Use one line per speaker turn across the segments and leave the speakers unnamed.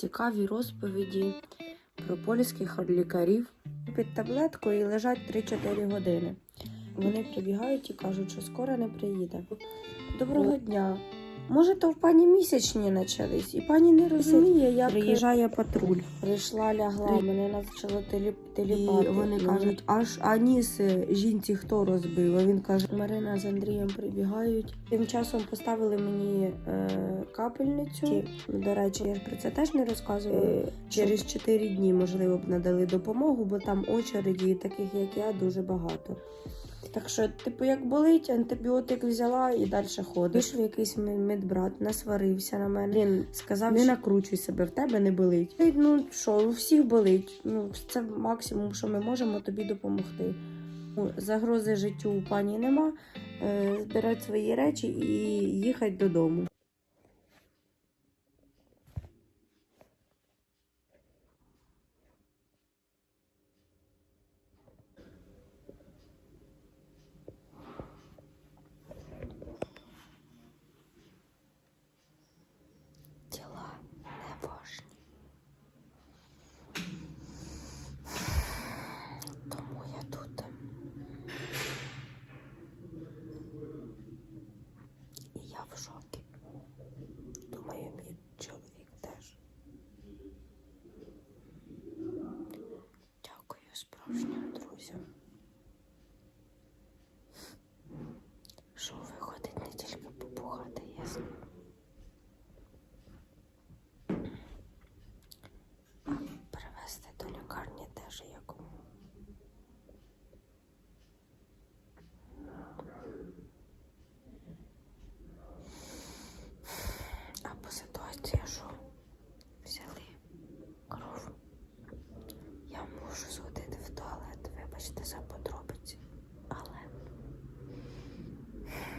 цікаві розповіді про польських лікарів. Під таблеткою і лежать 3-4 години. Вони прибігають і кажуть, що скоро не приїде. Доброго дня. Може, то в пані місячні почались, і пані не розуміє, як приїжджає патруль. Прийшла, лягла, мене теліп, теліпати. І вони кажуть, аж а ніс е, жінці хто розбив? А він каже, Марина з Андрієм прибігають. Тим часом поставили мені е, капельницю. До речі, я ж про це теж не розказувала. Через 4 дні, можливо, б надали допомогу, бо там очереді, таких як я, дуже багато. Так що, типу, як болить, антибіотик взяла і далі ходить. Вийшов якийсь медбрат, насварився на мене. Він сказав, не накручуй себе, в тебе не болить. Ну що, у всіх болить. Ну, це максимум, що ми можемо тобі допомогти. Ну, Загрози життю у пані нема. Е, збирати свої речі і їхати додому. Діла не важні. Тому я тут. І я в шокі. Думаю, мій чоловік теж. Дякую справжнім друзям. Що виходить не тільки побухати, ясно. А перевезти до лікарні теж як. А по ситуації що? Взяли кров. Я можу сходити в туалет, за подробиці, але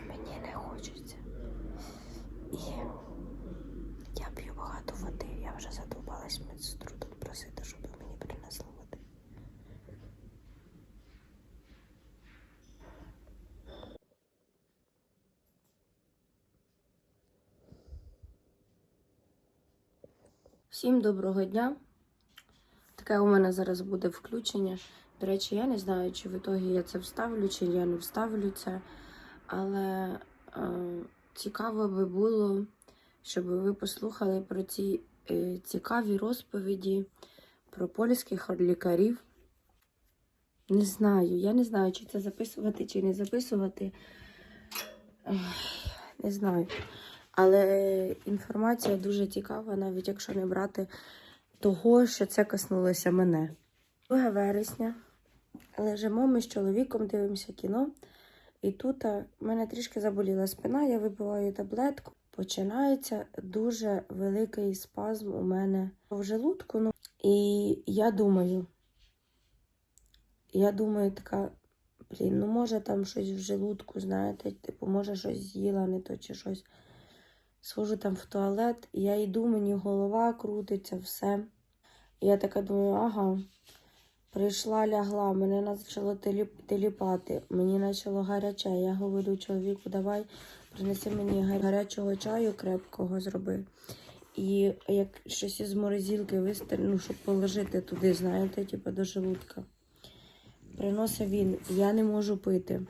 мені не хочеться. І я п'ю багато води. Я вже задовбалась медсестру тут просити, щоб мені принесли води. Всім доброго дня. Таке у мене зараз буде включення. До речі, я не знаю, чи в ітогі я це вставлю, чи я не вставлю це. Але е, цікаво би було, щоб ви послухали про ці е, цікаві розповіді про польських лікарів. Не знаю, я не знаю, чи це записувати, чи не записувати. Не знаю. Але інформація дуже цікава, навіть якщо не брати того, що це коснулося мене. 2 вересня лежимо ми з чоловіком, дивимося кіно. І тут в мене трішки заболіла спина, я випиваю таблетку. Починається дуже великий спазм у мене в желудку. Ну, і я думаю, я думаю, така, блін, ну може там щось в желудку, знаєте, типу, може щось з'їла, не то чи щось. Схожу там в туалет, і я йду, мені голова крутиться, все. І я така думаю, ага. Прийшла, лягла, мене почало теліпати, мені почало гаряче. Я говорю чоловіку, давай принеси мені гарячого чаю крепкого зроби. І як щось із морозилки вистер, ну, щоб положити туди, знаєте, типу до желудка. Приносить він, я не можу пити.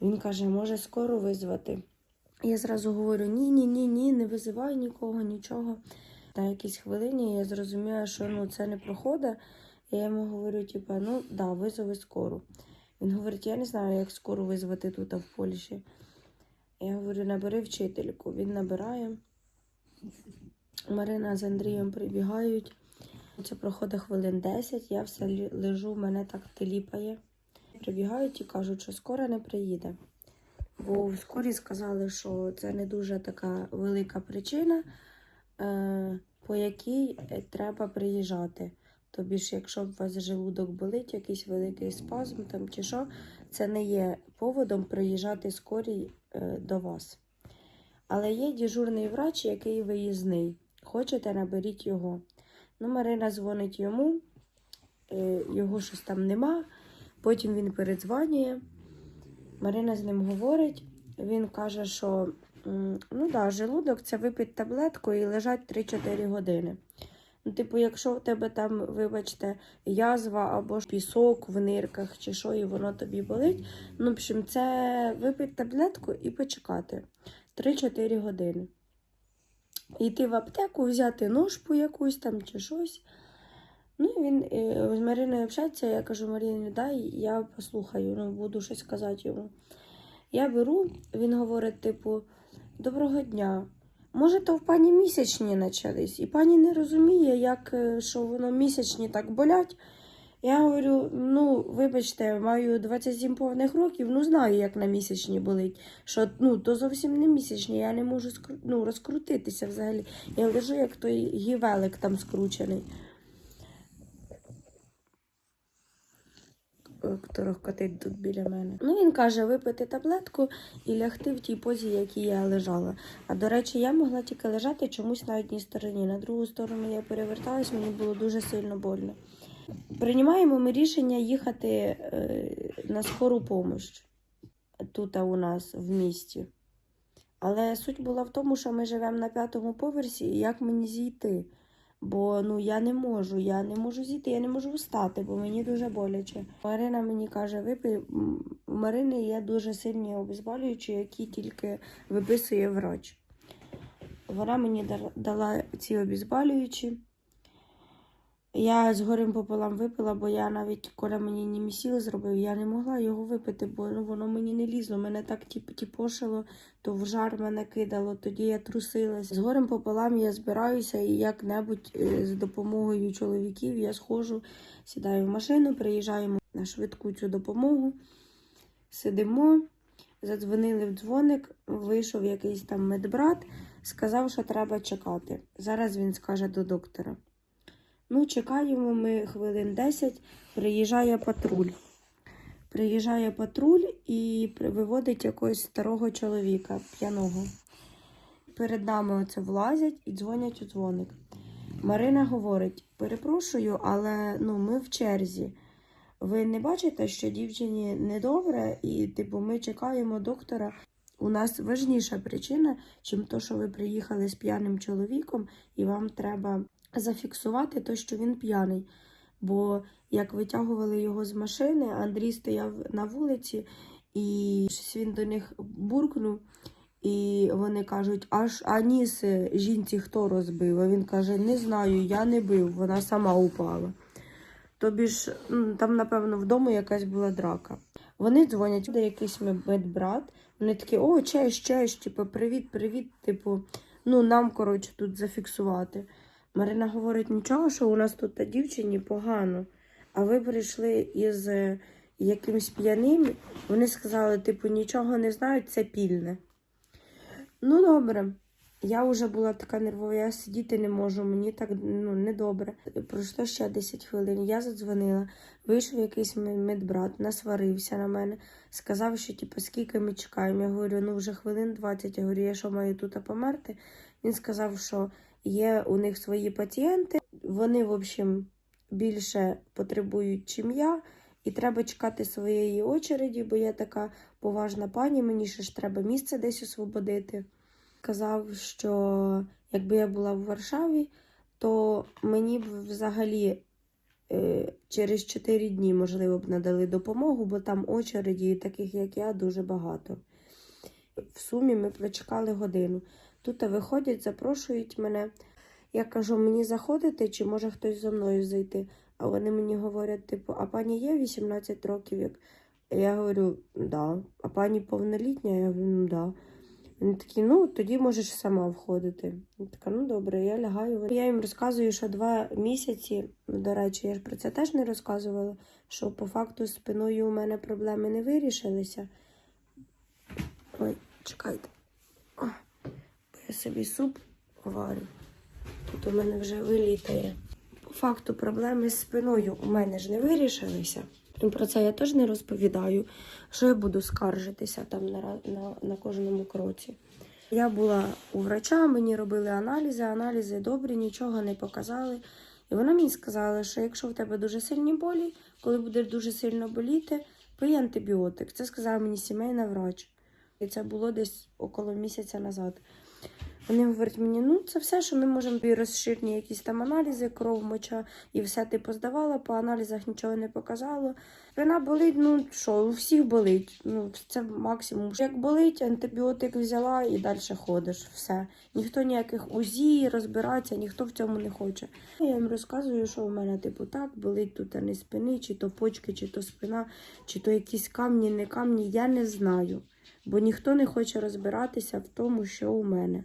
Він каже, може скоро визвати. Я зразу говорю: ні, ні, ні, ні, не визивай нікого, нічого. На якійсь хвилині я зрозуміла, що ну, це не проходить. Я йому говорю, типу, ну да, визови скору. Він говорить, я не знаю, як скору визвати тут в Польщі. Я говорю, набери вчительку. Він набирає. Марина з Андрієм прибігають. Це проходить хвилин 10, я все лежу, мене так теліпає. Прибігають і кажуть, що скоро не приїде. Бо в скорі сказали, що це не дуже така велика причина, е, по якій е, треба приїжджати. Тобі ж, якщо у вас желудок болить, якийсь великий спазм там чи що, це не є поводом приїжджати скорій е, до вас. Але є дежурний врач, який виїзний. Хочете, наберіть його. Ну, Марина дзвонить йому, е, його щось там нема. Потім він передзвонює. Марина з ним говорить. Він каже, що ну да, желудок це випити таблетку і лежать 3-4 години. Ну, типу, якщо в тебе там, вибачте, язва або ж пісок в нирках чи що, і воно тобі болить, ну, в общем, це випити таблетку і почекати 3-4 години. Йти в аптеку, взяти ножпу якусь там чи щось. Ну, він е, з Мариною общається, я кажу, Маріні, дай, я послухаю, ну, буду щось казати йому. Я беру, він говорить, типу, доброго дня. Може, то в пані місячні почались, і пані не розуміє, як е, що воно місячні так болять. Я говорю: ну, вибачте, маю 27 повних років, ну знаю, як на місячні болить. Що ну, то зовсім не місячні, я не можу ну, розкрутитися взагалі. Я лежу, як той гівелик там скручений. Торохкотить тут біля мене. Ну, він каже, випити таблетку і лягти в тій позі, якій я лежала. А до речі, я могла тільки лежати чомусь на одній стороні. На другу сторону я переверталась, мені було дуже сильно больно. Приймаємо ми рішення їхати е, на скору помощь тут у нас в місті. Але суть була в тому, що ми живемо на п'ятому поверсі, і як мені зійти? Бо ну я не можу, я не можу зійти, я не можу встати, бо мені дуже боляче. Марина мені каже, випий. У Марини є дуже сильні обезболюючі, які тільки виписує врач. Вона мені дала ці обезболюючі. Я з горем пополам випила, бо я навіть, коли мені німісіл зробив, я не могла його випити, бо ну, воно мені не лізло. Мене так тіп, тіпошило, то в жар мене кидало, тоді я трусилась. З горем пополам я збираюся і як-небудь е, з допомогою чоловіків я схожу, сідаю в машину, приїжджаємо на швидку цю допомогу, сидимо, задзвонили в дзвоник, вийшов якийсь там медбрат, сказав, що треба чекати. Зараз він скаже до доктора. Ну, чекаємо ми хвилин 10, приїжджає патруль. Приїжджає патруль і виводить якогось старого чоловіка п'яного. Перед нами оце влазять і дзвонять у дзвоник. Марина говорить: перепрошую, але ну, ми в черзі. Ви не бачите, що дівчині недобре, і типу, ми чекаємо доктора. У нас важніша причина, чим то, що ви приїхали з п'яним чоловіком, і вам треба зафіксувати те, що він п'яний. Бо як витягували його з машини, Андрій стояв на вулиці, і щось він до них буркнув. І вони кажуть, аж а ніс е, жінці хто розбив? А він каже: Не знаю, я не бив, вона сама упала. Тобі ж там, напевно, вдома якась була драка. Вони дзвонять, буде якийсь медбрат. Вони такі, о, честь, честь, типу, привіт, привіт, типу, ну нам, коротше, тут зафіксувати. Марина говорить, нічого, що у нас тут та дівчині погано. А ви прийшли із е, якимсь п'яним. Вони сказали, типу, нічого не знають, це пільне. Ну, добре. Я вже була така нервова, я сидіти не можу, мені так ну, недобре. Пройшло ще 10 хвилин. Я задзвонила, вийшов якийсь медбрат, насварився на мене, сказав, що типу, скільки ми чекаємо. Я говорю, ну вже хвилин 20. Я говорю, я що маю тут померти? Він сказав, що є у них свої пацієнти, вони, в общем, більше потребують, чим я, і треба чекати своєї очереді, бо я така поважна пані, мені ще ж треба місце десь освободити. Казав, що якби я була в Варшаві, то мені б взагалі е, через 4 дні, можливо, б надали допомогу, бо там очереді, таких як я, дуже багато. В сумі ми прочекали годину. Тут виходять, запрошують мене. Я кажу, мені заходити, чи може хтось за мною зайти? А вони мені говорять, типу, а пані є 18 років? Як... Я говорю, да. А пані повнолітня? Я говорю, ну да. Вони такі, ну тоді можеш сама входити. Я така, ну добре, я лягаю. Я їм розказую, що два місяці, до речі, я ж про це теж не розказувала, що по факту спиною у мене проблеми не вирішилися. Ой, чекайте. О, я собі суп варю. Тут у мене вже вилітає. По факту проблеми з спиною у мене ж не вирішилися. Про це я теж не розповідаю, що я буду скаржитися там на, на, на кожному кроці. Я була у врача, мені робили аналізи, аналізи добрі, нічого не показали. І вона мені сказала, що якщо в тебе дуже сильні болі, коли будеш дуже сильно боліти, пий антибіотик. Це сказала мені сімейна врач. І це було десь около місяця назад. Вони говорять мені, ну це все, що ми можемо тобі розширені якісь там аналізи, кров, моча, і все ти поздавала, по аналізах нічого не показало. Спина болить, ну що, у всіх болить. Ну, це максимум. Як болить, антибіотик взяла і далі ходиш. Все. Ніхто ніяких УЗІ розбиратися, ніхто в цьому не хоче. Я їм розказую, що у мене, типу, так, болить тут а не спини, чи то почки, чи то спина, чи то якісь камні, не камні. Я не знаю. Бо ніхто не хоче розбиратися в тому, що у мене.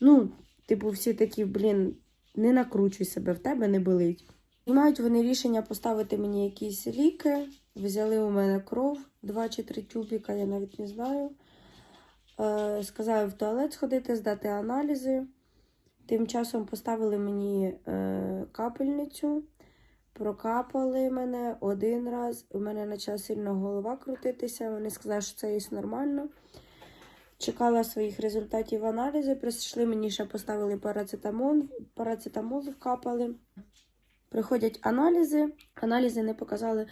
Ну, типу, всі такі, блін, не накручуй себе, в тебе не болить. Мають вони рішення поставити мені якісь ліки. Взяли у мене кров, два чи три тюбіка, я навіть не знаю. Е, сказали в туалет сходити, здати аналізи. Тим часом поставили мені е, капельницю, прокапали мене один раз. У мене почала сильно голова крутитися. Вони сказали, що це є нормально. Чекала своїх результатів аналізу. Прийшли мені ще поставили парацетамол, парацетамол вкапали. Приходять аналізи. Аналізи не показали,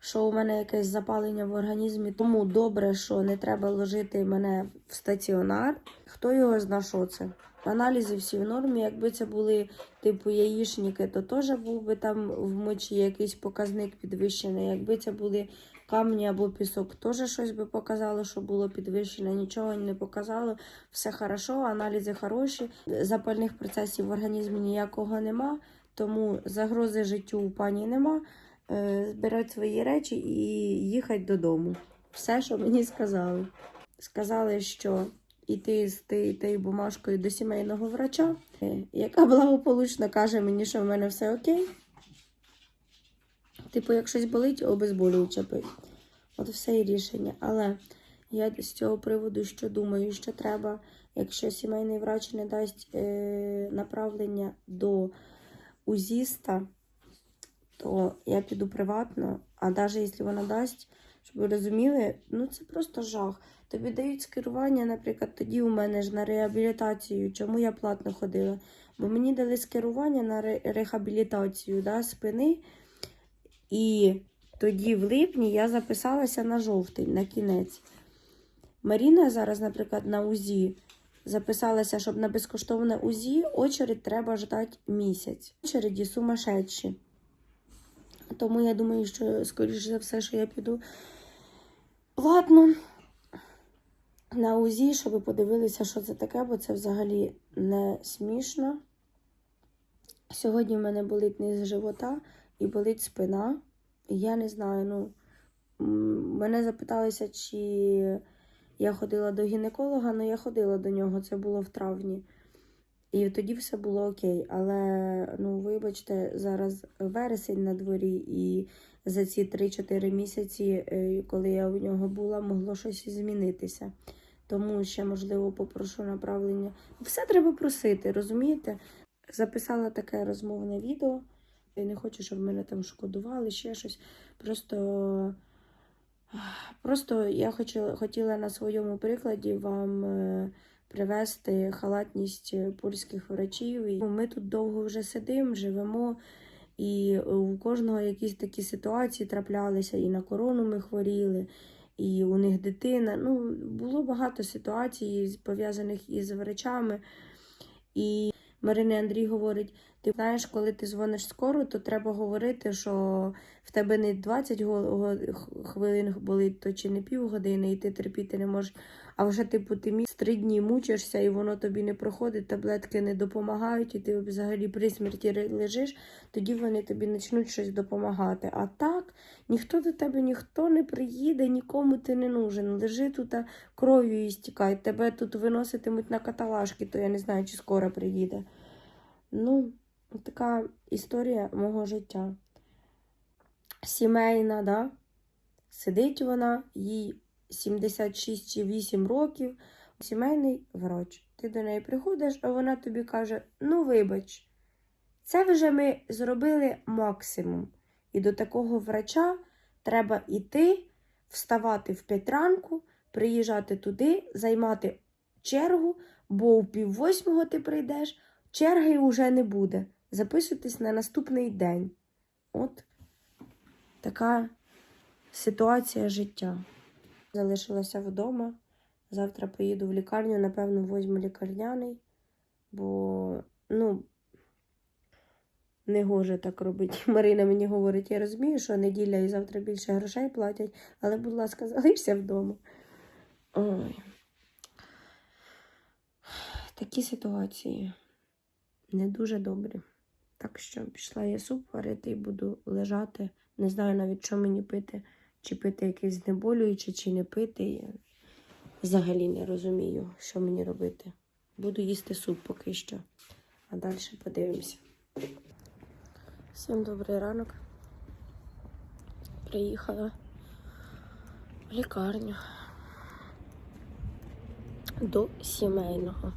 що у мене якесь запалення в організмі. Тому добре, що не треба ложити мене в стаціонар. Хто його зна, це? Аналізи всі в нормі. Якби це були типу яєчники, то теж був би там в мочі якийсь показник підвищений. Якби це були камні або пісок, теж щось би показало, що було підвищено. Нічого не показало. Все хорошо, аналізи хороші. Запальних процесів в організмі ніякого нема. Тому загрози життю у пані нема. Е, Збирати свої речі і їхати додому. Все, що мені сказали. Сказали, що йти з тією бумажкою до сімейного врача, е, яка благополучно каже мені, що в мене все окей. Типу, як щось болить, обезболююче пить. От все і рішення. Але я з цього приводу що думаю, що треба, якщо сімейний врач не дасть е, направлення до узіста, то я піду приватно, а навіть якщо вона дасть, щоб ви розуміли, ну це просто жах. Тобі дають скерування, наприклад, тоді у мене ж на реабілітацію, чому я платно ходила. Бо мені дали скерування на ре- рехабілітацію да, спини. І тоді, в липні, я записалася на жовтий, на кінець. Маріна зараз, наприклад, на УЗІ записалася, щоб на безкоштовне УЗІ очередь треба ждати місяць. Очереді сумасшедші. Тому я думаю, що, скоріш за все, що я піду платно на УЗІ, щоб ви подивилися, що це таке, бо це взагалі не смішно. Сьогодні в мене болить низ живота і болить спина. Я не знаю, ну, мене запиталися, чи я ходила до гінеколога, ну я ходила до нього, це було в травні. І тоді все було окей. Але, ну, вибачте, зараз вересень на дворі, і за ці 3-4 місяці, е, коли я у нього була, могло щось змінитися. Тому ще, можливо, попрошу направлення. Все треба просити, розумієте? Записала таке розмовне відео. Я не хочу, щоб мене там шкодували, ще щось. Просто, просто я хочу, хотіла на своєму прикладі вам е, привести халатність польських врачів. Ми тут довго вже сидимо, живемо, і у кожного якісь такі ситуації траплялися, і на корону ми хворіли, і у них дитина. Ну, було багато ситуацій, пов'язаних із врачами. І Марина Андрій говорить: ти знаєш, коли ти дзвониш скоро, то треба говорити, що в тебе не 20 го- го- хвилин болить, то чи не півгодини, і ти терпіти не можеш. А вже типу ти місяць три дні мучишся, і воно тобі не проходить, таблетки не допомагають, і ти взагалі при смерті лежиш, тоді вони тобі почнуть щось допомагати. А так ніхто до тебе ніхто не приїде, нікому ти не нужен. Лежи тут а кров'ю і стікай. Тебе тут виноситимуть на каталажки, то я не знаю, чи скоро приїде. Ну, така історія мого життя. Сімейна, да? Сидить вона, їй 76 чи 8 років, сімейний врач. Ти до неї приходиш, а вона тобі каже: ну, вибач, це вже ми зробили максимум. І до такого врача треба йти, вставати в 5 ранку, приїжджати туди, займати чергу, бо в пів восьмого ти прийдеш, черги вже не буде. Записуйтесь на наступний день. От така ситуація життя. Залишилася вдома, Завтра поїду в лікарню, напевно, возьму лікарняний, бо, ну, не гоже так робити. Марина мені говорить, я розумію, що неділя і завтра більше грошей платять, але, будь ласка, залишся вдома. Ой. Такі ситуації не дуже добрі. Так що пішла я суп варити і буду лежати. Не знаю навіть, що мені пити, чи пити якесь знеболююче, чи не пити. Я взагалі не розумію, що мені робити. Буду їсти суп поки що, а далі подивимося. Всім добрий ранок. Приїхала в лікарню до сімейного.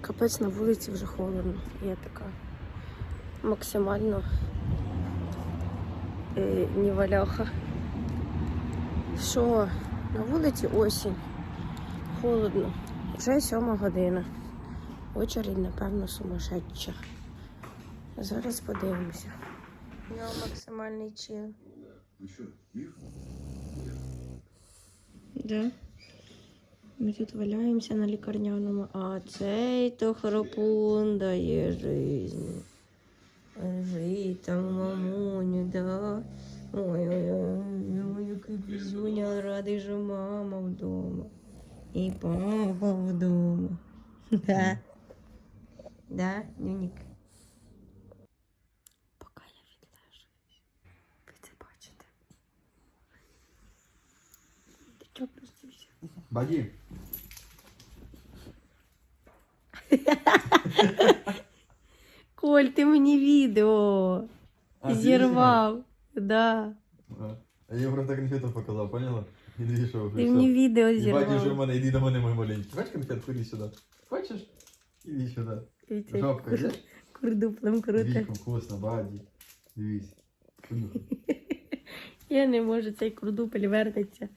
Капець на вулиці вже холодно. Я така максимально е, ніваляха. Що на вулиці осінь, холодно. Вже сьома година. Очередь, напевно, сумасшедша. Зараз подивимося. У нього максимальний чил. Да. Ми тут валяємося на лікарняному, а цей то храпун дає жизнь. Жить там мамуню, да. Ой-ой-ой, який пізюня, радий, що мама вдома. І папа вдома. Да. Да, Нюнік? Поки я відлежуюсь. Ви це бачите. Ти чого простився?
Баді.
Коль, ти мені відео
А,
зірвав. Да.
А, а я просто конфету показав, поняла? Іди, що вже
Ти
все.
мені відео
І баді вже в
зірвав.
мене, іди до мене, мой маленький. Хочеш конфетку, іди сюди. Хочеш? Іди сюди. Жопка,
кур-
йдеш?
Курдуплем круто.
Віку, вкусно, баді. Дивись. Понюхай.
Я не можу, цей курдупель вертиться.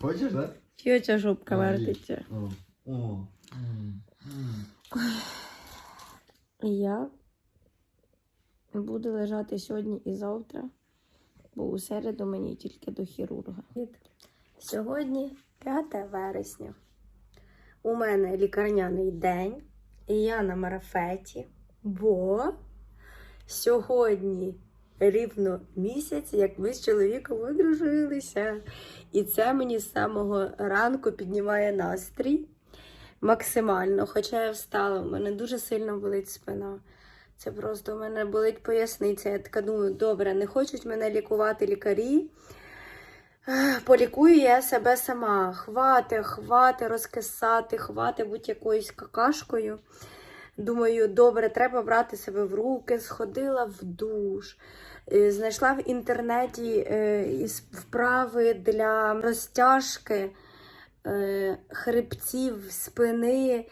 Хочеш, да?
Чи оця жопка
А,
вертиться?
О, о. м, м.
Я буду лежати сьогодні і завтра, бо у середу мені тільки до хірурга. Сьогодні 5 вересня. У мене лікарняний день, і я на марафеті, бо сьогодні рівно місяць, як ми з чоловіком одружилися. І це мені з самого ранку піднімає настрій максимально. Хоча я встала, в мене дуже сильно болить спина. Це просто в мене болить поясниця. Я така думаю, добре, не хочуть мене лікувати лікарі. Полікую я себе сама. Хвати, хвати розкисати, хвати бути якоюсь какашкою. Думаю, добре, треба брати себе в руки. Сходила в душ, е, знайшла в інтернеті е, вправи для розтяжки е, хребців, спини,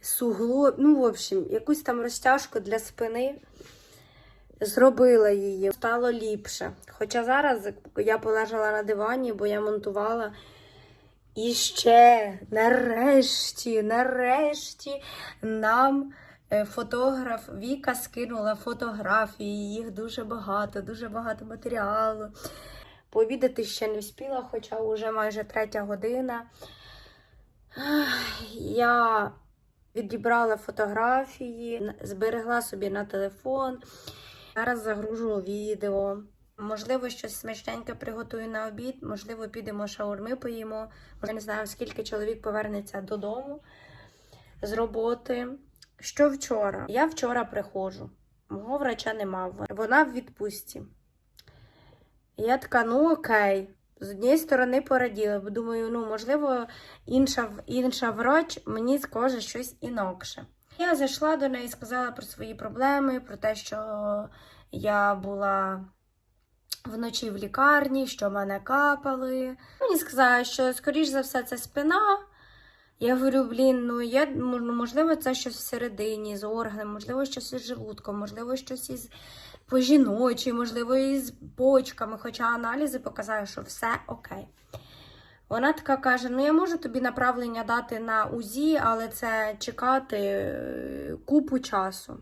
суглоб. Ну, в общем, якусь там розтяжку для спини. Зробила її, стало ліпше. Хоча зараз я полежала на дивані, бо я монтувала. І ще нарешті, нарешті нам е, фотограф Віка скинула фотографії. Їх дуже багато, дуже багато матеріалу. Пообідати ще не встигла, хоча вже майже третя година. Я відібрала фотографії, зберегла собі на телефон. Зараз загружу відео. Можливо, щось смачненьке приготую на обід, можливо, підемо шаурми поїмо. Може, не знаю, скільки чоловік повернеться додому з роботи. Що вчора? Я вчора приходжу. Мого врача нема. Вона в відпустці. Я така, ну окей. З однієї сторони пораділа, бо думаю, ну можливо, інша, інша врач мені скаже щось інакше. Я зайшла до неї, сказала про свої проблеми, про те, що я була вночі в лікарні, що мене капали. Мені сказали, що скоріш за все це спина. Я говорю, блін, ну я ну, можливо, це щось всередині з органом, можливо, щось із желудком, можливо, щось із по жіночі, можливо, із почками, хоча аналізи показали, що все окей. Вона така каже: ну я можу тобі направлення дати на УЗІ, але це чекати е, купу часу.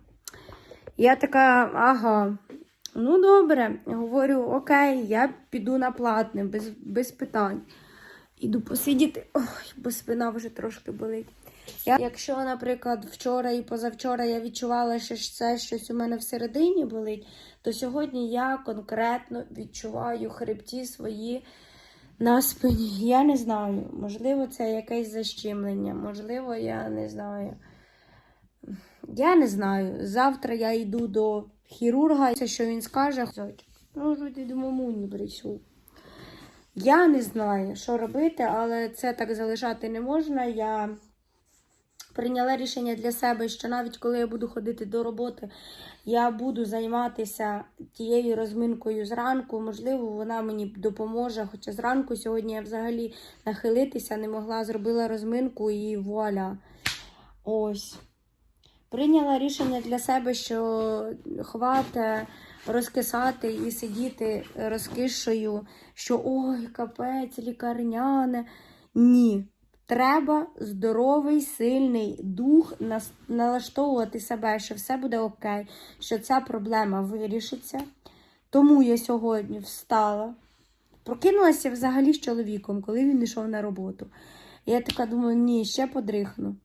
Я така, ага, ну добре, говорю, окей, я піду на платне, без, без питань. Іду посидіти, ой, бо спина вже трошки болить. Я, якщо, наприклад, вчора і позавчора я відчувала, що це щось у мене всередині болить, то сьогодні я конкретно відчуваю хребті свої на спині. Я не знаю. Можливо, це якесь защемлення, можливо, я не знаю. Я не знаю. Завтра я йду до хірурга, це що він скаже. Ну, вроді до мамуні прийшов. Я не знаю, що робити, але це так залишати не можна. Я прийняла рішення для себе, що навіть коли я буду ходити до роботи, я буду займатися тією розминкою зранку. Можливо, вона мені допоможе. Хоча зранку сьогодні я взагалі нахилитися не могла, зробила розминку і вуаля. Ось. Прийняла рішення для себе, що хватить розкисати і сидіти розкишою, що ой, капець, лікарняне. Ні. Треба здоровий, сильний дух налаштовувати себе, що все буде окей, що ця проблема вирішиться. Тому я сьогодні встала, прокинулася взагалі з чоловіком, коли він йшов на роботу. Я така думаю, ні, ще подрихну.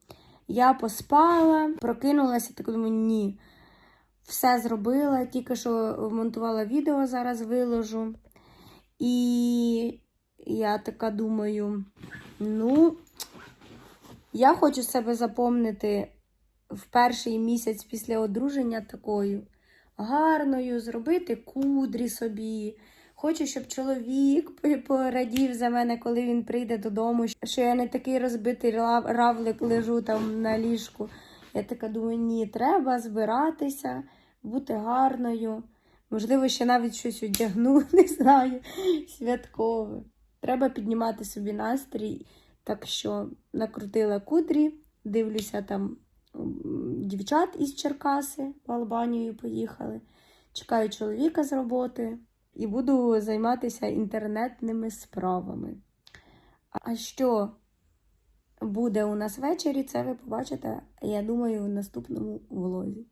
Я поспала, прокинулася, так думаю, ні. Все зробила, тільки що монтувала відео, зараз виложу. І я така думаю, ну, я хочу себе запомнити в перший місяць після одруження такою гарною, зробити кудрі собі. Хочу, щоб чоловік порадів за мене, коли він прийде додому, що я не такий розбитий равлик лежу там на ліжку. Я така думаю, ні, треба збиратися, бути гарною. Можливо, ще навіть щось одягну, не знаю, святкове. Треба піднімати собі настрій. Так що накрутила кудрі, дивлюся там дівчат із Черкаси в Албанію поїхали. Чекаю чоловіка з роботи і буду займатися інтернетними справами. А що буде у нас ввечері, це ви побачите, я думаю, в наступному влозі.